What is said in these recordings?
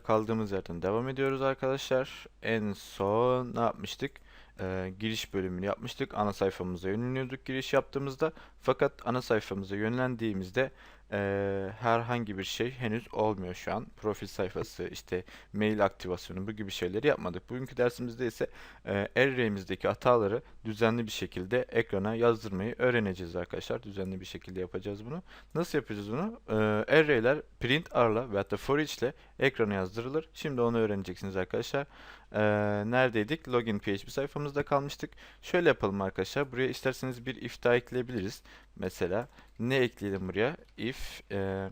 Kaldığımız yerden devam ediyoruz arkadaşlar. En son ne yapmıştık? Ee, giriş bölümünü yapmıştık. Ana sayfamıza yönleniyorduk giriş yaptığımızda. Fakat ana sayfamıza yönlendiğimizde ee, herhangi bir şey henüz olmuyor şu an. Profil sayfası, işte mail aktivasyonu bu gibi şeyleri yapmadık. Bugünkü dersimizde ise ee, array'imizdeki hataları düzenli bir şekilde ekrana yazdırmayı öğreneceğiz arkadaşlar. Düzenli bir şekilde yapacağız bunu. Nasıl yapacağız bunu? Ee, array'ler print r'la veyahut da for each ile ekrana yazdırılır. Şimdi onu öğreneceksiniz arkadaşlar. Ee, neredeydik? Login PHP sayfamızda kalmıştık. Şöyle yapalım arkadaşlar. Buraya isterseniz bir if daha ekleyebiliriz. Mesela ne ekleyelim buraya? If e,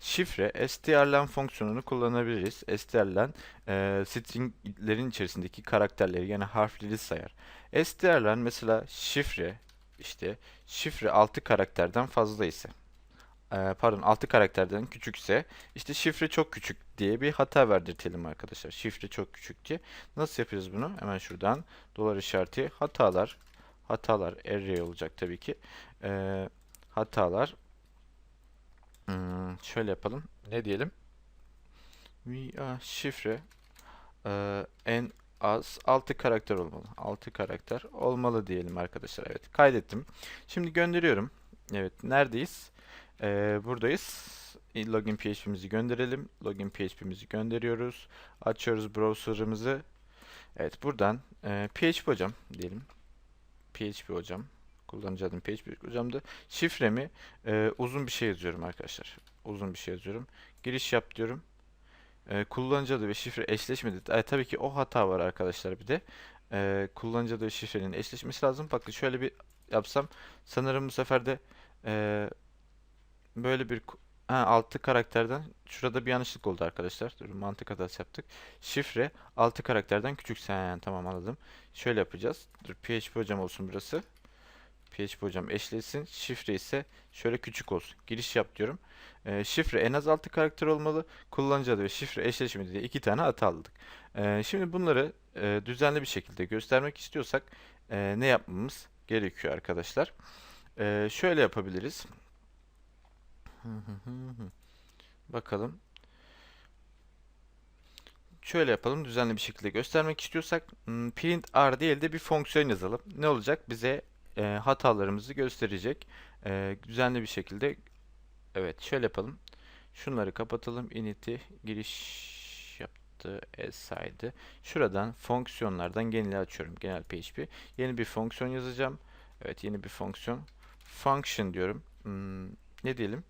şifre strlen fonksiyonunu kullanabiliriz. strlen e, stringlerin içerisindeki karakterleri yani harfleri sayar. strlen mesela şifre işte şifre 6 karakterden fazla ise e, pardon 6 karakterden küçükse işte şifre çok küçük diye bir hata verdirtelim arkadaşlar. Şifre çok küçük diye. Nasıl yapıyoruz bunu? Hemen şuradan dolar işareti hatalar hatalar array olacak tabii ki. E, hatalar Hmm, şöyle yapalım. Ne diyelim? We are şifre e, en az 6 karakter olmalı. 6 karakter olmalı diyelim arkadaşlar. Evet, kaydettim. Şimdi gönderiyorum. Evet, neredeyiz? Ee, buradayız. Login PHP'mizi gönderelim. Login PHP'mizi gönderiyoruz. Açıyoruz browser'ımızı. Evet, buradan e, PHP hocam diyelim. PHP hocam. Kullanıcı adım PHP hocamdı. Şifremi e, uzun bir şey yazıyorum arkadaşlar. Uzun bir şey yazıyorum. Giriş yap diyorum. E, kullanıcı adı ve şifre eşleşmedi. E, tabii ki o hata var arkadaşlar bir de. E, kullanıcı adı ve şifrenin eşleşmesi lazım. Bakın şöyle bir yapsam sanırım bu sefer de e, böyle bir ha, 6 karakterden şurada bir yanlışlık oldu arkadaşlar. Dur, mantık hatası yaptık. Şifre 6 karakterden küçükse yani tamam anladım. Şöyle yapacağız. Dur PHP hocam olsun burası. PHP hocam eşleşsin. Şifre ise şöyle küçük olsun. Giriş yap diyorum. Ee, şifre en az 6 karakter olmalı. Kullanıcı adı ve şifre eşleşmedi diye iki tane hata aldık. Ee, şimdi bunları e, düzenli bir şekilde göstermek istiyorsak e, ne yapmamız gerekiyor arkadaşlar? Ee, şöyle yapabiliriz. Bakalım. Şöyle yapalım. Düzenli bir şekilde göstermek istiyorsak hmm, print r değil de bir fonksiyon yazalım. Ne olacak? Bize e, hatalarımızı gösterecek. E, düzenli bir şekilde evet şöyle yapalım. Şunları kapatalım. Init'i giriş yaptı. Aside. Şuradan fonksiyonlardan geneli açıyorum. Genel PHP. Yeni bir fonksiyon yazacağım. Evet yeni bir fonksiyon. Function diyorum. Hmm, ne diyelim?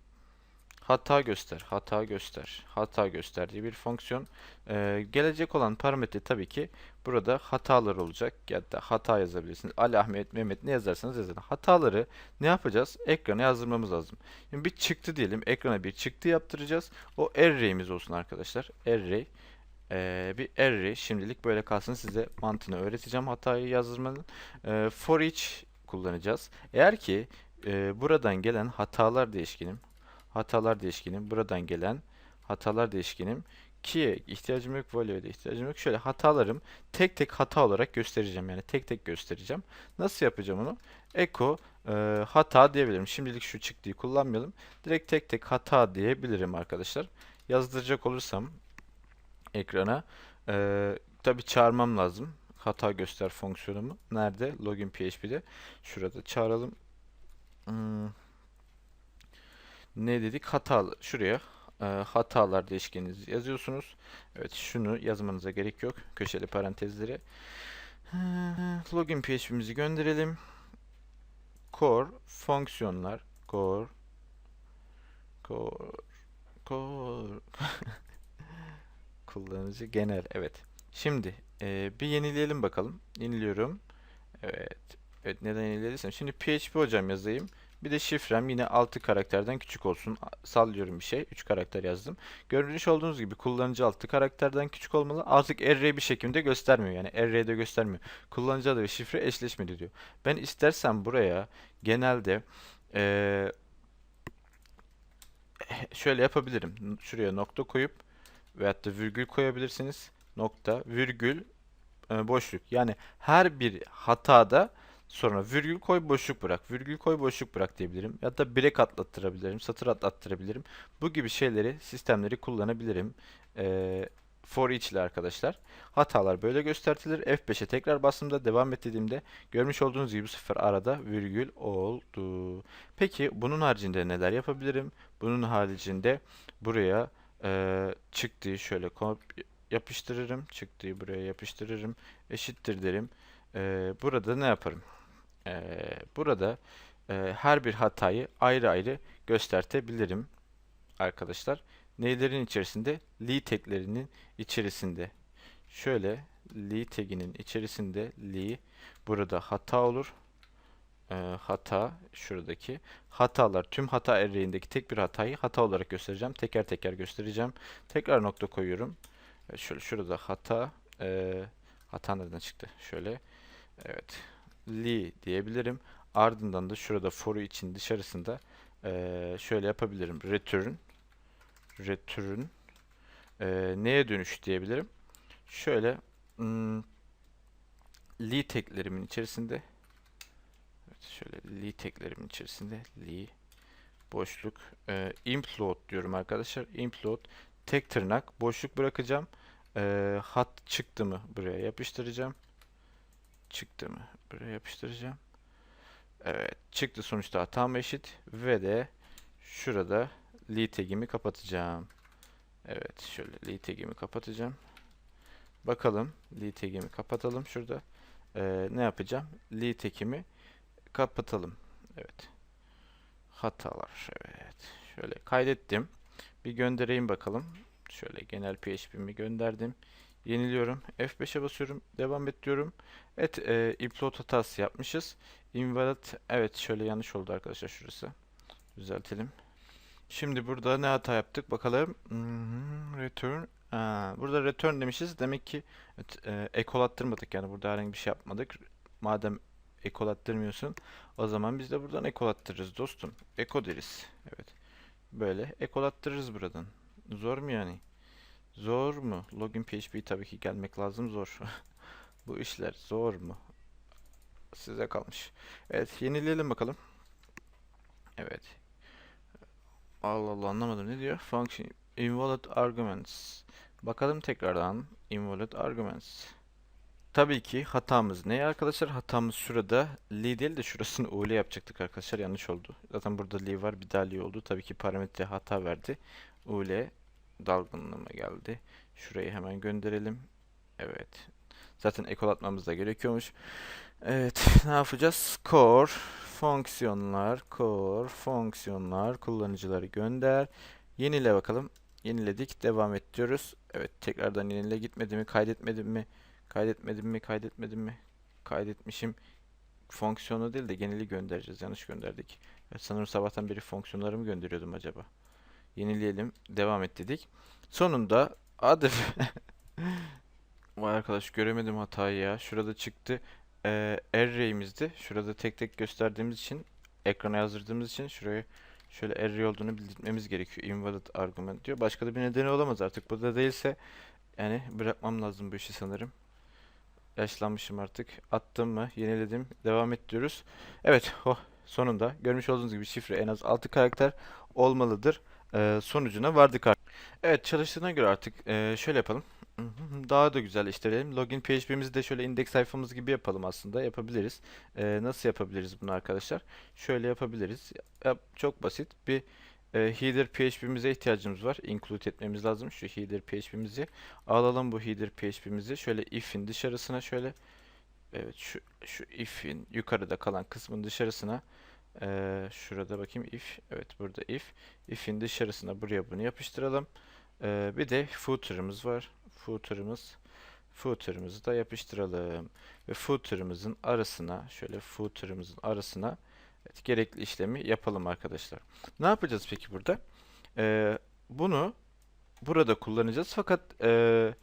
Hata göster, hata göster, hata göster diye bir fonksiyon. Ee, gelecek olan parametre tabii ki burada hatalar olacak ya da hata yazabilirsiniz. Ali, Ahmet, Mehmet ne yazarsanız yazın. Hataları ne yapacağız? Ekrana yazdırmamız lazım. Şimdi bir çıktı diyelim. Ekrana bir çıktı yaptıracağız. O array'imiz olsun arkadaşlar. Array. Ee, bir array şimdilik böyle kalsın. Size mantığını öğreteceğim hatayı yazdırmanın. Ee, for each kullanacağız. Eğer ki e, buradan gelen hatalar değişkenim hatalar değişkenim buradan gelen hatalar değişkenim ki'ye ihtiyacım yok value'ya da ihtiyacım yok. Şöyle hatalarım tek tek hata olarak göstereceğim. Yani tek tek göstereceğim. Nasıl yapacağım onu? Echo e, hata diyebilirim. Şimdilik şu çıktıyı kullanmayalım. Direkt tek tek hata diyebilirim arkadaşlar. Yazdıracak olursam ekrana e, tabi çağırmam lazım. Hata göster fonksiyonumu. Nerede? Login PHP'de. Şurada çağıralım. Hmm, ne dedik? Hatalı. Şuraya e, hatalar değişkeninizi yazıyorsunuz. Evet şunu yazmanıza gerek yok. Köşeli parantezleri. Login PHP'mizi gönderelim. Core fonksiyonlar core core core kullanıcı genel evet. Şimdi e, bir yenileyelim bakalım. Yeniliyorum. Evet. Evet neden yenilediysem. Şimdi PHP hocam yazayım. Bir de şifrem yine 6 karakterden küçük olsun. Sallıyorum bir şey. 3 karakter yazdım. Görmüş olduğunuz gibi kullanıcı 6 karakterden küçük olmalı. Artık array bir şekilde göstermiyor. Yani array'de göstermiyor. Kullanıcı adı ve şifre eşleşmedi diyor. Ben istersem buraya genelde eee, şöyle yapabilirim. Şuraya nokta koyup veyahut da virgül koyabilirsiniz. Nokta, virgül, boşluk. Yani her bir hatada Sonra virgül koy boşluk bırak. Virgül koy boşluk bırak diyebilirim. Ya da break atlattırabilirim. Satır atlattırabilirim. Bu gibi şeyleri, sistemleri kullanabilirim. Ee, for each ile arkadaşlar. Hatalar böyle göstertilir. F5'e tekrar bastığımda devam et dediğimde görmüş olduğunuz gibi bu sefer arada virgül oldu. Peki bunun haricinde neler yapabilirim? Bunun haricinde buraya e, çıktığı şöyle yapıştırırım. Çıktığı buraya yapıştırırım. Eşittir derim. E, burada ne yaparım? E, burada e, her bir hatayı ayrı ayrı göstertebilirim arkadaşlar. Neylerin içerisinde? Li taglerinin içerisinde. Şöyle li taginin içerisinde li burada hata olur. Ee, hata şuradaki hatalar tüm hata array'indeki tek bir hatayı hata olarak göstereceğim. Teker teker göstereceğim. Tekrar nokta koyuyorum. Evet, şöyle şurada hata ee, hata nereden çıktı? Şöyle evet li diyebilirim. Ardından da şurada for'u için dışarısında ee, şöyle yapabilirim. Return return ee, neye dönüş diyebilirim. Şöyle hmm, li taglerimin içerisinde evet, şöyle li taglerimin içerisinde li boşluk e, implode diyorum arkadaşlar. Implode tek tırnak boşluk bırakacağım. E, hat çıktı mı buraya yapıştıracağım. Çıktı mı buraya yapıştıracağım. Evet çıktı sonuçta hatam eşit ve de şurada li tagimi kapatacağım. Evet şöyle li tagimi kapatacağım. Bakalım li tagimi kapatalım şurada. Ee, ne yapacağım? Li tagimi kapatalım. Evet. Hatalar. Evet. Şöyle kaydettim. Bir göndereyim bakalım. Şöyle genel PHP'mi gönderdim. Yeniliyorum. F5'e basıyorum. Devam et diyorum. Evet. E, upload hatası yapmışız. Invalid. Evet. Şöyle yanlış oldu arkadaşlar şurası. Düzeltelim. Şimdi burada ne hata yaptık bakalım. Hmm, return. Aa, burada return demişiz. Demek ki evet, e, ekolattırmadık yani burada herhangi bir şey yapmadık. Madem ekolattırmıyorsun o zaman biz de buradan ekolattırırız dostum. Eko deriz. Evet. Böyle ekolattırırız buradan. Zor mu yani? Zor mu? Login PHP tabii ki gelmek lazım zor. Bu işler zor mu? Size kalmış. Evet yenileyelim bakalım. Evet. Allah Allah anlamadım ne diyor? Function invalid arguments. Bakalım tekrardan invalid arguments. Tabii ki hatamız ne arkadaşlar? Hatamız şurada li değil de şurasını ul yapacaktık arkadaşlar. Yanlış oldu. Zaten burada li var bir daha li oldu. Tabii ki parametre hata verdi. ul dalgınlığıma geldi. Şurayı hemen gönderelim. Evet. Zaten ekol atmamız da gerekiyormuş. Evet, ne yapacağız? Core fonksiyonlar, core fonksiyonlar kullanıcıları gönder. Yenile bakalım. Yeniledik. Devam et. Evet, tekrardan yenile gitmedi mi? Kaydetmedim mi? Kaydetmedim mi? Kaydetmedim mi? Kaydetmişim. Fonksiyonu değil de geneli göndereceğiz. Yanlış gönderdik. Evet, sanırım sabahtan beri fonksiyonları mı gönderiyordum acaba? Yenileyelim. Devam et dedik. Sonunda adı Vay arkadaş göremedim hatayı ya. Şurada çıktı. Ee, array'imizdi. Şurada tek tek gösterdiğimiz için ekrana yazdırdığımız için şuraya şöyle array olduğunu bildirmemiz gerekiyor. Invalid argument diyor. Başka da bir nedeni olamaz artık. Burada değilse yani bırakmam lazım bu işi sanırım. Yaşlanmışım artık. Attım mı? Yeniledim. Devam et diyoruz. Evet. Oh, sonunda. Görmüş olduğunuz gibi şifre en az 6 karakter olmalıdır. Ee, sonucuna vardık artık. Evet çalıştığına göre artık ee, şöyle yapalım. Daha da güzelleştirelim. Login PHP'mizi de şöyle indeks sayfamız gibi yapalım aslında. Yapabiliriz. Ee, nasıl yapabiliriz bunu arkadaşlar? Şöyle yapabiliriz. Ya, çok basit. Bir e, header PHP'mize ihtiyacımız var. Include etmemiz lazım. Şu header PHP'mizi. Alalım bu header PHP'mizi. Şöyle if'in dışarısına şöyle evet şu şu if'in yukarıda kalan kısmın dışarısına ee, şurada bakayım if. Evet burada if. If'in dışarısına buraya bunu yapıştıralım. Ee, bir de footer'ımız var. Footer'ımız. Footer'ımızı da yapıştıralım. Ve footer'ımızın arasına şöyle footer'ımızın arasına evet, gerekli işlemi yapalım arkadaşlar. Ne yapacağız peki burada? Ee, bunu burada kullanacağız. Fakat e,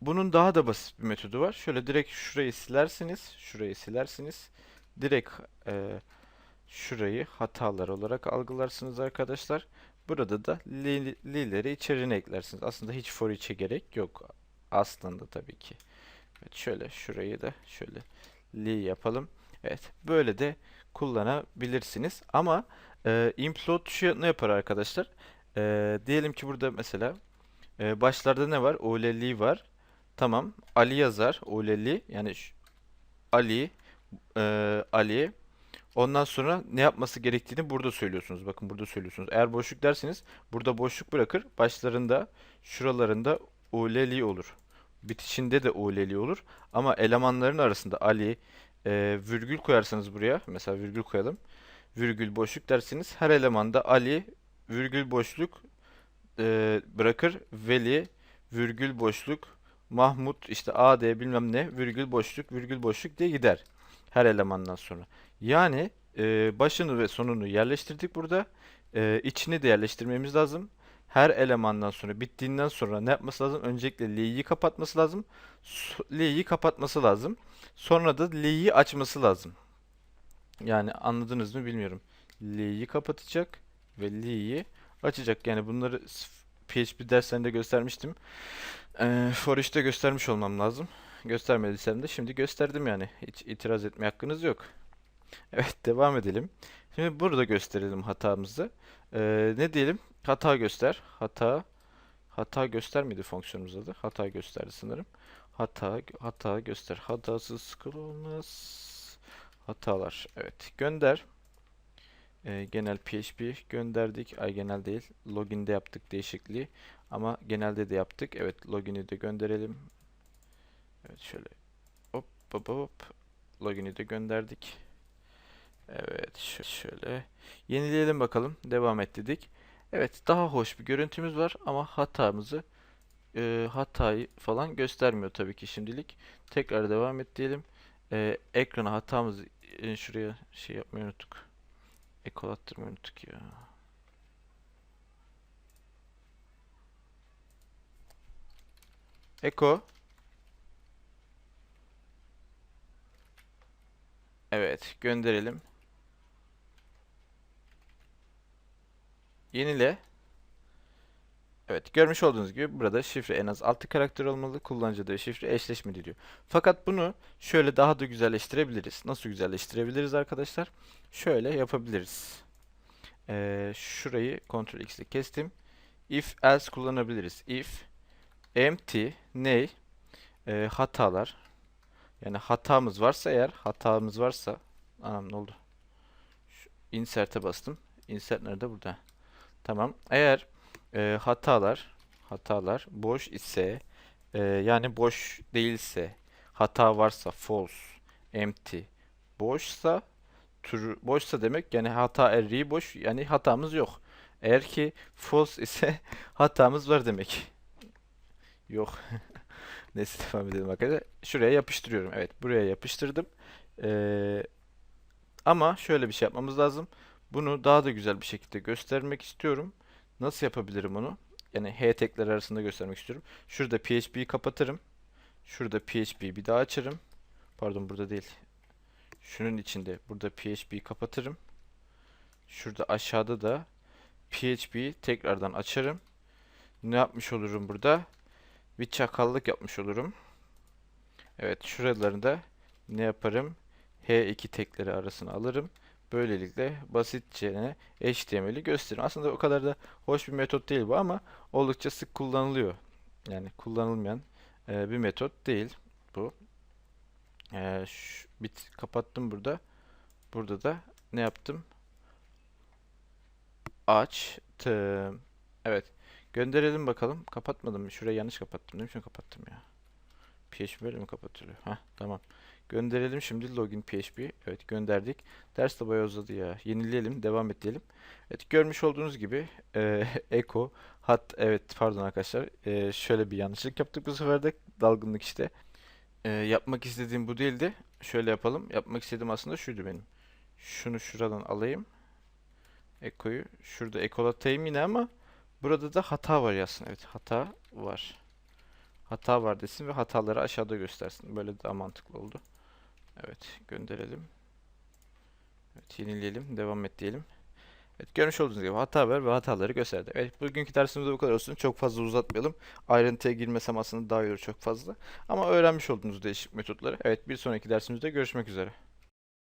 bunun daha da basit bir metodu var. Şöyle direkt şurayı silersiniz. Şurayı silersiniz. Direkt e, şurayı hatalar olarak algılarsınız arkadaşlar. Burada da li, li'leri içerine eklersiniz. Aslında hiç for içe gerek yok. Aslında tabii ki. Evet, şöyle şurayı da şöyle li yapalım. Evet, böyle de kullanabilirsiniz. Ama e, implode şu ne yapar arkadaşlar? E, diyelim ki burada mesela Ee, başlarda ne var? Uleli var. Tamam. Ali yazar. Uleli yani şu- Ali e, Ali Ondan sonra ne yapması gerektiğini burada söylüyorsunuz. Bakın burada söylüyorsunuz. Eğer boşluk derseniz burada boşluk bırakır. Başlarında şuralarında uleli olur. Bitişinde de uleli olur. Ama elemanların arasında Ali e, virgül koyarsanız buraya mesela virgül koyalım. Virgül boşluk derseniz her elemanda Ali virgül boşluk e, bırakır. Veli virgül boşluk Mahmut işte AD bilmem ne virgül boşluk virgül boşluk diye gider. Her elemandan sonra. Yani e, başını ve sonunu yerleştirdik burada. E, içini de yerleştirmemiz lazım. Her elemandan sonra bittiğinden sonra ne yapması lazım? Öncelikle L'yi kapatması lazım. L'yi kapatması lazım. Sonra da L'yi açması lazım. Yani anladınız mı bilmiyorum. L'yi kapatacak ve L'yi açacak. Yani bunları PHP derslerinde göstermiştim. E, for each'te göstermiş olmam lazım. Göstermediysem de şimdi gösterdim yani. Hiç itiraz etme hakkınız yok. Evet devam edelim. Şimdi burada gösterelim hatamızı. Ee, ne diyelim? Hata göster. Hata. Hata göster miydi fonksiyonumuz adı? Hata gösterdi sanırım. Hata hata göster. Hatasız scroll olmaz. Hatalar. Evet. Gönder. Ee, genel PHP gönderdik. Ay genel değil. Login'de yaptık değişikliği. Ama genelde de yaptık. Evet login'i de gönderelim. Evet şöyle. Hop hop hop. Login'i de gönderdik. Evet şö- şöyle yenileyelim bakalım devam et dedik. Evet daha hoş bir görüntümüz var ama hatamızı e, hatayı falan göstermiyor tabii ki şimdilik. Tekrar devam et diyelim. E, ekrana hatamızı e, şuraya şey yapmayı unuttuk. Ekolattırmayı unuttuk ya. Eko. Evet gönderelim. Yenile. Evet görmüş olduğunuz gibi burada şifre en az 6 karakter olmalı. Kullanıcı da şifre eşleşmeli diyor. Fakat bunu şöyle daha da güzelleştirebiliriz. Nasıl güzelleştirebiliriz arkadaşlar? Şöyle yapabiliriz. Ee, şurayı Ctrl X ile kestim. If else kullanabiliriz. If empty ney? Ee, hatalar. Yani hatamız varsa eğer hatamız varsa anam ne oldu? Şu insert'e bastım. Insert nerede? Burada. Tamam. Eğer e, hatalar hatalar boş ise e, yani boş değilse hata varsa false, empty boşsa true boşsa demek yani hata erriği boş yani hatamız yok. Eğer ki false ise hatamız var demek. Yok. Neyse devam edelim arkadaşlar. Şuraya yapıştırıyorum. Evet buraya yapıştırdım. Ee, ama şöyle bir şey yapmamız lazım. Bunu daha da güzel bir şekilde göstermek istiyorum. Nasıl yapabilirim onu? Yani h tekler arasında göstermek istiyorum. Şurada PHP'yi kapatırım. Şurada PHP'yi bir daha açarım. Pardon burada değil. Şunun içinde burada PHP'yi kapatırım. Şurada aşağıda da PHP'yi tekrardan açarım. Ne yapmış olurum burada? Bir çakallık yapmış olurum. Evet şuralarında ne yaparım? H2 tekleri arasına alırım. Böylelikle basitçe HTML'i gösteririm. Aslında o kadar da hoş bir metot değil bu ama oldukça sık kullanılıyor. Yani kullanılmayan e, bir metot değil bu. E, şu, bit kapattım burada. Burada da ne yaptım? Açtım. Evet. Gönderelim bakalım. Kapatmadım mı? Şurayı yanlış kapattım. Ne biçim kapattım ya? PHP böyle mi kapatılıyor? Heh, tamam. Gönderelim şimdi login PHP. Evet gönderdik. Ders de bayağı uzadı ya. Yenileyelim. Devam edelim. Evet görmüş olduğunuz gibi e, Echo hat evet pardon arkadaşlar. E, şöyle bir yanlışlık yaptık bu sefer de. Dalgınlık işte. E, yapmak istediğim bu değildi. Şöyle yapalım. Yapmak istediğim aslında şuydu benim. Şunu şuradan alayım. Echo'yu şurada ekolatayım yine ama burada da hata var yazsın. Evet hata var. Hata var desin ve hataları aşağıda göstersin. Böyle daha mantıklı oldu. Evet gönderelim. Evet yenileyelim. Devam et diyelim. Evet görmüş olduğunuz gibi hata ver ve hataları gösterdi. Evet bugünkü dersimizde bu kadar olsun. Çok fazla uzatmayalım. Ayrıntıya girmesem aslında daha iyi olur çok fazla. Ama öğrenmiş olduğunuz değişik metotları. Evet bir sonraki dersimizde görüşmek üzere.